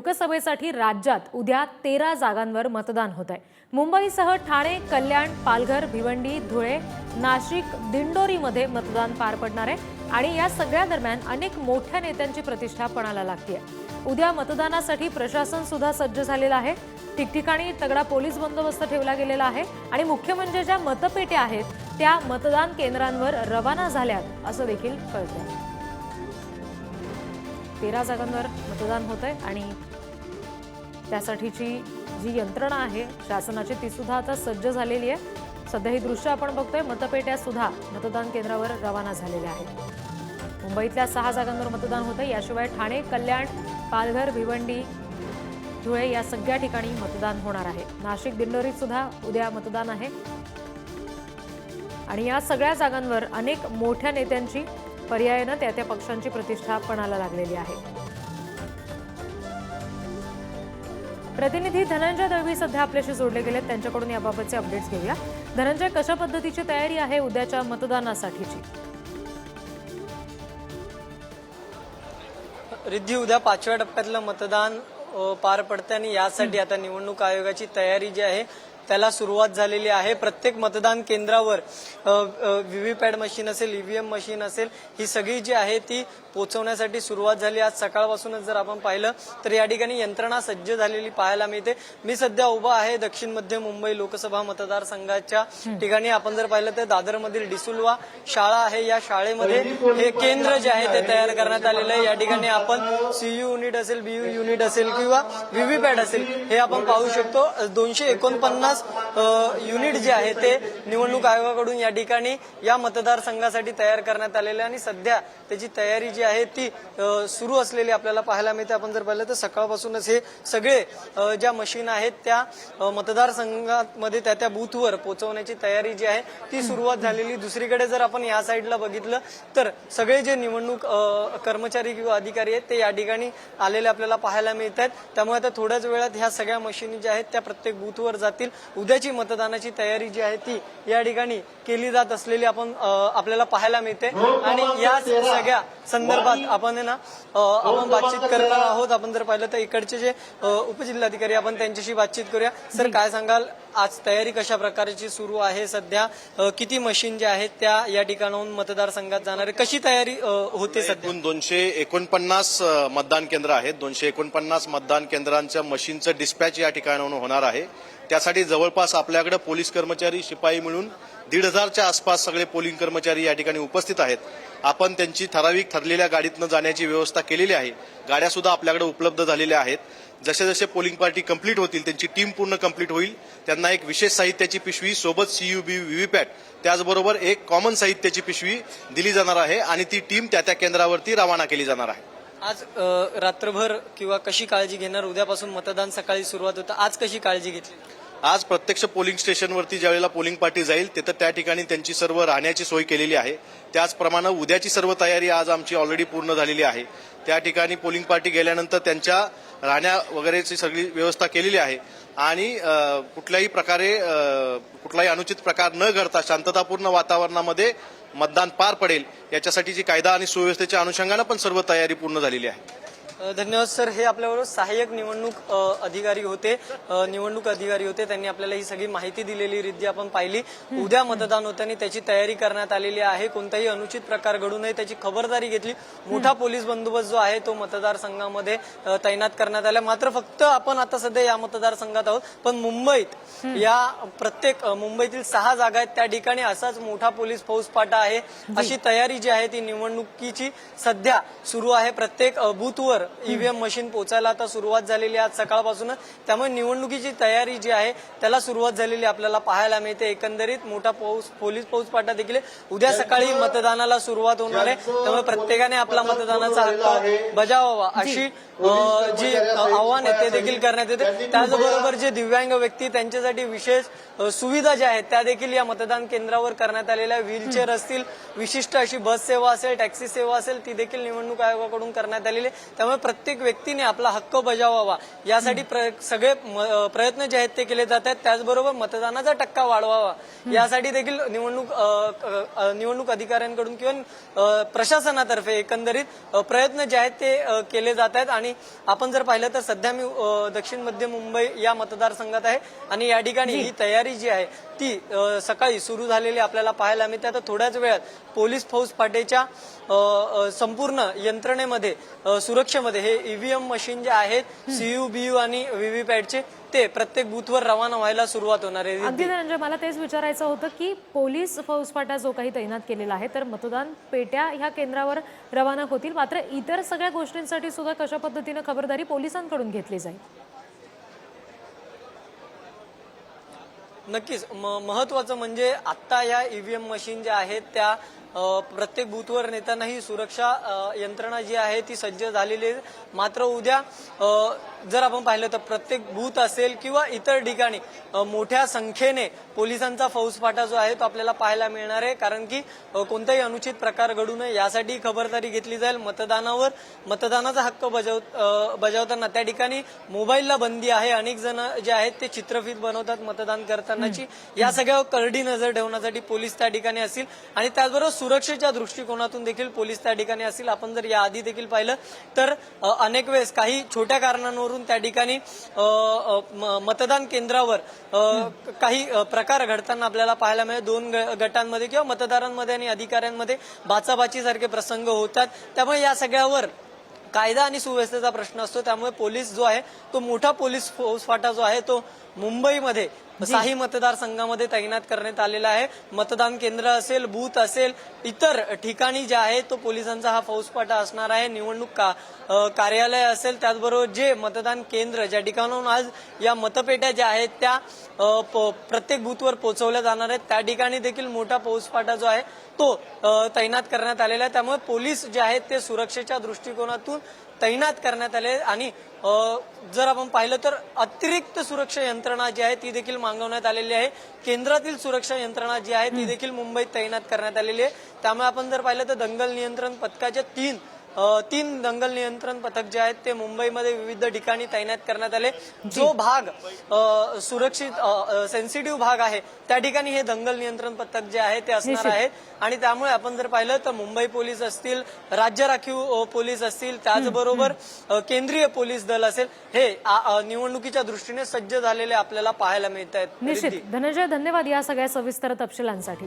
लोकसभेसाठी राज्यात उद्या तेरा जागांवर मतदान होत आहे मुंबईसह ठाणे कल्याण पालघर भिवंडी धुळे नाशिक दिंडोरीमध्ये मतदान पार पडणार आहे आणि या सगळ्या दरम्यान अनेक मोठ्या नेत्यांची प्रतिष्ठा पणाला लागते उद्या मतदानासाठी प्रशासन सुद्धा सज्ज झालेलं आहे. ठिकठिकाणी तगडा पोलीस बंदोबस्त ठेवला गेलेला आहे आणि मुख्य म्हणजे ज्या मतपेट्या आहेत त्या मतदान केंद्रांवर रवाना झाल्यात असं देखील कळतं तेरा जागांवर मतदान होत आहे आणि त्यासाठीची जी यंत्रणा आहे शासनाची तीसुद्धा आता सज्ज झालेली आहे. सध्या ही दृश्य आपण बघतोय मतपेट्या सुद्धा मतदान केंद्रावर रवाना झालेल्या आहेत. मुंबईतल्या सहा जागांवर मतदान होतं याशिवाय ठाणे कल्याण पालघर भिवंडी धुळे या सगळ्या ठिकाणी मतदान होणार आहे. नाशिक दिंडोरीत सुद्धा उद्या मतदान आहे. आणि या सगळ्या जागांवर अनेक मोठ्या नेत्यांची पर्यायानं त्या त्या पक्षांची प्रतिष्ठा पणाला लागलेली आहे. प्रतिनिधी धनंजय दळवी सध्या आपल्याशी जोडले गेलेत. त्यांच्याकडून याबाबतचे अपडेट्स घेऊया. धनंजय कशा पद्धतीची तयारी आहे उद्याच्या मतदानासाठीची? रिद्धी उद्या पाचव्या टप्प्यातलं मतदान पार पडते आणि यासाठी आता निवडणूक आयोगाची तयारी जी आहे त्याला सुरुवात झालेली आहे. प्रत्येक मतदान केंद्रावर व्हीव्हीपॅट मशीन असेल ईव्हीएम मशीन असेल ही सगळी जी आहे ती पोहोचवण्यासाठी सुरुवात झाली. आज सकाळपासूनच जर आपण पाहिलं तर या ठिकाणी यंत्रणा सज्ज झालेली पाहायला मिळते. मी सध्या उभा आहे दक्षिण मध्य मुंबई लोकसभा मतदारसंघाच्या ठिकाणी. आपण जर पाहिलं तर दादरमधील डिसुलवा शाळा आहे. या शाळेमध्ये हे केंद्र जे आहे ते तयार करण्यात आलेलं आहे. या ठिकाणी आपण सीयू युनिट असेल बीयू युनिट असेल किंवा व्हीव्हीपॅट असेल हे आपण पाहू शकतो. दोनशे एकोणपन्नास युनिट जे आहे ते निवडणूक आयोगाकडून या ठिकाणी या मतदारसंघासाठी तयार करण्यात आलेले आणि सध्या त्याची तयारी जी आहे ती सुरू असलेली आपल्याला पाहायला मिळते. आपण जर पाहिलं तर सकाळपासूनच हे सगळे ज्या मशीन आहेत त्या मतदारसंघामध्ये त्या त्या बूथवर पोहोचवण्याची तयारी जी आहे ती सुरुवात झालेली. दुसरीकडे जर आपण या साईडला बघितलं तर सगळे जे निवडणूक कर्मचारी किंवा अधिकारी आहेत ते या ठिकाणी आलेले आपल्याला पाहायला मिळत आहेत त्यामुळे आता थोड्याच वेळात ह्या सगळ्या मशीनी ज्या आहेत त्या प्रत्येक बूथवर जातील. उद्याची मतदानाची तयारी जी आहे ती या ठिकाणी केली जात असलेली आपण आपल्याला पाहायला मिळते. आणि या सगळ्या संदर्भात आपण आहे ना आपण बातचीत करणार आहोत. आपण जर पाहिलं तर इकडचे जे उपजिल्हाधिकारी आपण त्यांच्याशी बातचीत करूया. सर काय सांगाल? आज तयारी कशा प्रकारची सुरू आहे सध्या? किती मशीन ज्या आहेत त्या या ठिकाणाहून मतदारसंघात जाणार कशी तयारी होते सध्या? दोनशे एकोणपन्नास मतदान केंद्र आहेत. दोनशे एकोणपन्नास मतदान केंद्रांच्या मशीनचं डिस्पॅच या ठिकाणाहून होणार आहे. त्यासाठी जवळपास आपल्याकडे पोलीस कर्मचारी शिपाई मिळून दीड हजारच्या आसपास सगळे पोलिंग कर्मचारी या ठिकाणी उपस्थित आहेत. आपण त्यांची ठराविक ठरलेल्या गाडीतनं जाण्याची व्यवस्था केलेली आहे. गाड्या सुद्धा आपल्याकडे उपलब्ध झालेल्या आहेत. जसे जसे पोलिंग पार्टी कंप्लीट होतील त्यांची टीम पूर्ण कंप्लीट होईल. त्यांना एक विशेष साहित्याची पिशवी सोबत सीयूबी व्हीव्हीपॅट त्याचबरोबर एक कॉमन साहित्याची पिशवी दिली जाणार आहे आणि ती टीम त्या त्या केंद्रावरती रवाना केली जाणार आहे. आज रात्रभर किंवा कशी काळजी घेणार? उद्यापासून मतदान सकाळी सुरुवात होतं. आज कशी काळजी घेतली? आज प्रत्यक्ष पोलिंग स्टेशनवरती ज्यावेळेला पोलिंग पार्टी जाईल तिथं त्या ठिकाणी त्यांची सर्व राहण्याची सोय केलेली आहे. त्याचप्रमाणे उद्याची सर्व तयारी आज आमची ऑलरेडी पूर्ण झालेली आहे. त्या ठिकाणी पोलिंग पार्टी गेल्यानंतर त्यांच्या राहण्या वगैरेची सगळी व्यवस्था केलेली आहे. आणि कुठल्याही प्रकारे कुठलाही अनुचित प्रकार न घडता शांततापूर्ण वातावरणामध्ये मतदान पार पडेल याच्यासाठीची कायदा आणि सुव्यवस्थेच्या अनुषंगानं पण सर्व तयारी पूर्ण झालेली आहे. धन्यवाद सर. हे आपल्याबरोबर सहाय्यक निवडणूक अधिकारी होते. निवडणूक अधिकारी होते. त्यांनी आपल्याला ही सगळी माहिती दिलेली रिद्धी आपण पाहिली. उद्या मतदान होतं आणि त्याची तयारी करण्यात आलेली आहे. कोणताही अनुचित प्रकार घडू नये त्याची खबरदारी घेतली. मोठा पोलीस बंदोबस्त जो आहे तो मतदारसंघामध्ये तैनात करण्यात आला. मात्र फक्त आपण आता सध्या या मतदारसंघात आहोत. पण मुंबईत या प्रत्येक मुंबईतील सहा जागा आहेत. त्या ठिकाणी असाच मोठा पोलीस फौजफाटा आहे. अशी तयारी जी आहे ती निवडणुकीची सध्या सुरू आहे. प्रत्येक बूथवर ईव्हीएम मशीन पोचायला आता सुरुवात झालेली आज सकाळपासूनच त्यामुळे निवडणुकीची तयारी जी आहे त्याला सुरुवात झालेली आपल्याला पाहायला मिळते. एकंदरीत मोठा पौस पोलीस फौजफाटा देखील आहे. उद्या सकाळी मतदानाला सुरुवात होणार आहे. त्यामुळे प्रत्येकाने आपला मतदानाचा हक्क बजावावा अशी जी आव्हान आहे ते देखील करण्यात येते. त्याचबरोबर जे दिव्यांग व्यक्ती त्यांच्यासाठी विशेष सुविधा ज्या आहेत त्या देखील या मतदान केंद्रावर करण्यात आलेल्या व्हीलचेअर असतील विशिष्ट अशी बस सेवा असेल टॅक्सी सेवा असेल ती देखील निवडणूक आयोगाकडून करण्यात आलेली आहे. त्यामुळे प्रत्येक व्यक्तीने आपला हक्क बजावावा. यासाठी प्र- सगळे प्रयत्न जे आहेत ते केले जात आहेत. त्याचबरोबर मतदानाचा टक्का वाढवावा. यासाठी देखील निवडणूक निवडणूक अधिकाऱ्यांकडून किंवा प्रशासनातर्फे एकंदरीत प्रयत्न जे आहेत ते केले जात आहेत. आणि आपण जर पाहिलं तर सध्या मी दक्षिण मध्य मुंबई या मतदारसंघात आहे. आणि या ठिकाणी ही तयारी जी आहे ती सकाळी सुरू झालेली आपल्याला पाहायला मिळते. आता थोड्याच वेळात पोलीस फौजफाटेच्या अ, अ, संपूर्ण यंत्रणेमध्ये अ, सुरक्षेमध्ये हे ईव्हीएम मशीन जे आहेत सीयू बीयू आणि व्हीव्हीपॅटचे ते प्रत्येक बूथवर रवाना व्हायला सुरुवात होणार आहे. अगदी धनंजय मला तेच विचारायचं होतं की पोलीस फौजफाटा जो काही तैनात केलेला आहे तर मतदान पेट्या ह्या केंद्रावर रवाना होतील. मात्र इतर सगळ्या गोष्टींसाठी सुद्धा कशा पद्धतीनं खबरदारी पोलिसांकडून घेतली जाईल? नक्कीच. म- महत्वाचं म्हणजे आत्ता या ईव्हीएम मशीन ज्या आहेत त्या प्रत्येक बूथवर नेताना ही सुरक्षा यंत्रणा जी आहे ती सज्ज झालेली आहे. मात्र उद्या जर आपण पाहिलं तर प्रत्येक बूथ असेल किंवा इतर ठिकाणी मोठ्या संख्येने पोलिसांचा फौजफाटा जो आहे तो आपल्याला पाहायला मिळणार आहे. कारण की कोणताही अनुचित प्रकार घडू नये यासाठी खबरदारी घेतली जाईल. मतदानावर मतदानाचा हक्क बजाव बजावताना त्या ठिकाणी मोबाईलला बंदी आहे. अनेक जण जे आहेत ते चित्रफित बनवतात मतदान करतानाची. या सगळ्यावर करडी नजर ठेवण्यासाठी पोलीस त्या ठिकाणी असतील. आणि त्याचबरोबर सुरक्षेच्या दृष्टिकोनातून देखील पोलीस त्या ठिकाणी असतील. आपण जर याआधी देखील पाहिलं तर अनेक वेळेस काही छोट्या कारणांवरून त्या ठिकाणी म- मतदान केंद्रावर काही प्रकार घडताना आपल्याला पाहायला मिळेल. दोन ग- गटांमध्ये किंवा मतदारांमध्ये आणि अधिकाऱ्यांमध्ये बाचाबाची सारखे प्रसंग होतात. त्यामुळे या सगळ्यावर कायदा आणि सुव्यवस्थेचा प्रश्न असतो. त्यामुळे पोलीस जो आहे तो मोठा पोलीस फौजफाटा जो आहे तो मुंबईमध्ये काही मतदारसंघामध्ये तैनात करण्यात आलेला आहे. मतदान केंद्र असेल बूथ असेल इतर ठिकाणी जे आहे तो पोलिसांचा हा फौजफाटा असणार आहे. निवडणूक का कार्यालय असेल त्याचबरोबर जे मतदान केंद्र ज्या ठिकाणाहून आज या मतपेट्या ज्या आहेत त्या प्रत्येक बूथवर पोहोचवल्या जाणार आहेत. त्या ठिकाणी देखील मोठा फौजफाटा जो आहे तो तैनात करण्यात आलेला आहे. त्यामुळे पोलीस जे आहेत ते सुरक्षेच्या दृष्टिकोनातून तैनात करण्यात आले आणि अ, जर आपण पाहिलं तर अतिरिक्त सुरक्षा यंत्रणा जी आहे ती देखील मागवण्यात आलेली आहे. केंद्रातील सुरक्षा यंत्रणा जी आहे ती देखील मुंबईत तैनात करण्यात आलेली आहे. त्यामुळे आपण जर पाहिलं तर दंगल नियंत्रण पथकाच्या तीन तीन दंगल नियंत्रण पथक जे आहेत ते मुंबईमध्ये विविध ठिकाणी तैनात करण्यात आले. जो. भाग सुरक्षित सेन्सिटिव्ह भाग आहे त्या ठिकाणी हे दंगल नियंत्रण पथक जे आहे ते असणार. आहेत. आणि त्यामुळे आपण जर पाहिलं तर मुंबई पोलीस असतील राज्य राखीव पोलीस असतील त्याचबरोबर केंद्रीय पोलीस दल असेल हे निवडणुकीच्या दृष्टीने सज्ज झालेले आपल्याला पाहायला मिळत आहेत निश्चित धनंजय धन्यवाद या सगळ्या सविस्तर तपशिलांसाठी.